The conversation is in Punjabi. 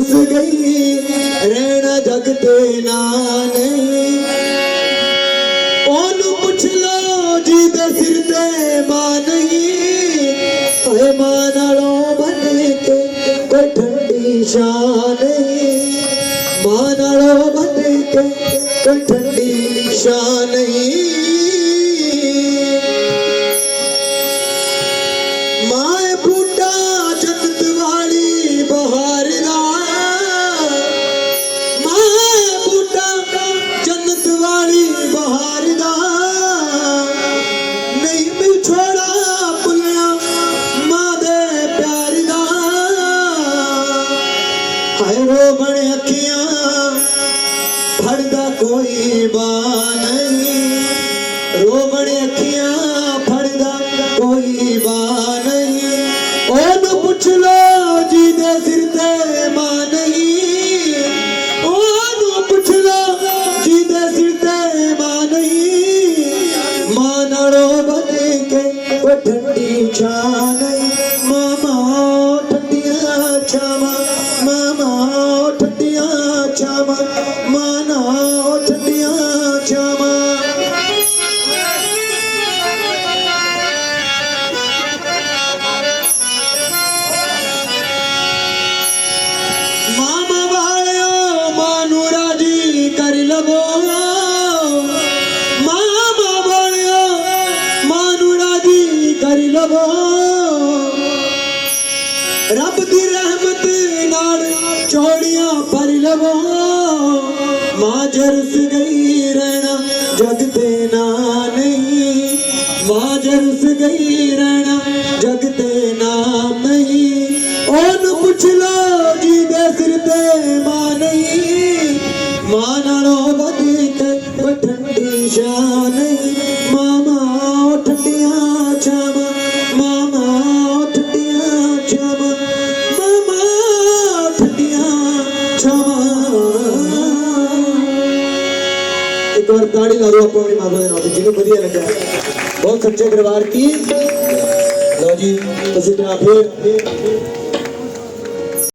ਰੁੱਸ ਗਈ ਰਹਿਣਾ ਜਗ ਤੇ ਨਾ ਨਹੀਂ ਉਹਨੂੰ ਪੁੱਛ ਲੋ ਜੀ ਦੇ ਸਿਰ ਤੇ ਮਾਂ ਨਹੀਂ ਓਏ ਮਾਂ ਨਾਲੋਂ ਬਣ ਕੇ ਕੋਈ ਠੰਡੀ ਸ਼ਾਨ ਨਹੀਂ ਮਾਂ ਨਾਲੋਂ ਬਣ ਕੇ ਫੜਦਾ ਕੋਈ ਬਾ ਨਹੀਂ। ਰੋਵਣ ਅੱਖੀਆਂ ਫੜਦਾ ਕੋਈ ਬਾ ਨਹੀਂ। ਉਹਨੂੰ ਪੁੱਛ ਲੋ ਜੀ ਦੇ ਸਿਰ ਤੇ ਮਾਂ ਨਹੀਂ। ਉਹਨੂੰ ਪੁੱਛ ਲੋ ਜੀ ਦੇ ਸਿਰ ਤੇ ਮਾਂ ਨਹੀਂ। ਮਾਂ ਨਾਲੋਂ ਬਣ ਕੇ ਉਹ ਠੰਡੀ ਛਾਂ ਨਹੀਂ। ਛਾਵਾਂ ਮਾਮਾ ਵਾਲਿਓ ਮਾਨੂੰ ਰਾਜੀ ਕਰ ਲਵੋ। ਮਾਮਾ ਵਾਲਿਓ ਮਾਨੂੰ ਰਾਜੀ ਕਰ ਲਵੋ। ਰੱਬ ਦੀ ਰਹਿਮਤ ਨਾਲ ਚੋੜੀਆਂ ਭਰ ਲਵੋ। ਮਾਜਰ ਜਰਸ ਗਈ ਮਾਂ ਜਰਸ ਜਗ ਤੇ ਨਾਮ ਨਹੀਂ। ਉਹਨੂੰ ਪੁੱਛ ਲੋ ਜੀ ਦੇ ਸਿਰ ਤੇ ਮਾਂ ਨਹੀਂ। ਮਾਂ ਨਾਲੋਂ ਵਧੇਕ ਕੋਈ ਠੰਡੀ ਸ਼ਾਨ ਨਹੀਂ। ਮਾਮਾ ਠੰਡੀਆਂ ਛਾਵਾਂ ਇੱਕ ਵਾਰ ਤਾੜੀ ਲਾ ਦਿਓ ਆਪਾਂ ਆਪਣੀ ਮਾਤਾ ਦੇ ਨਾਲ, ਜਿਹਨੂੰ ਵਧੀਆ ਲੱਗਾ ਬਹੁਤ ਸੱਚੇ ਦਰਬਾਰ ਕੀ? ਲਓ ਜੀ ਅਸੀਂ ਤਾਂ ਫਿਰ।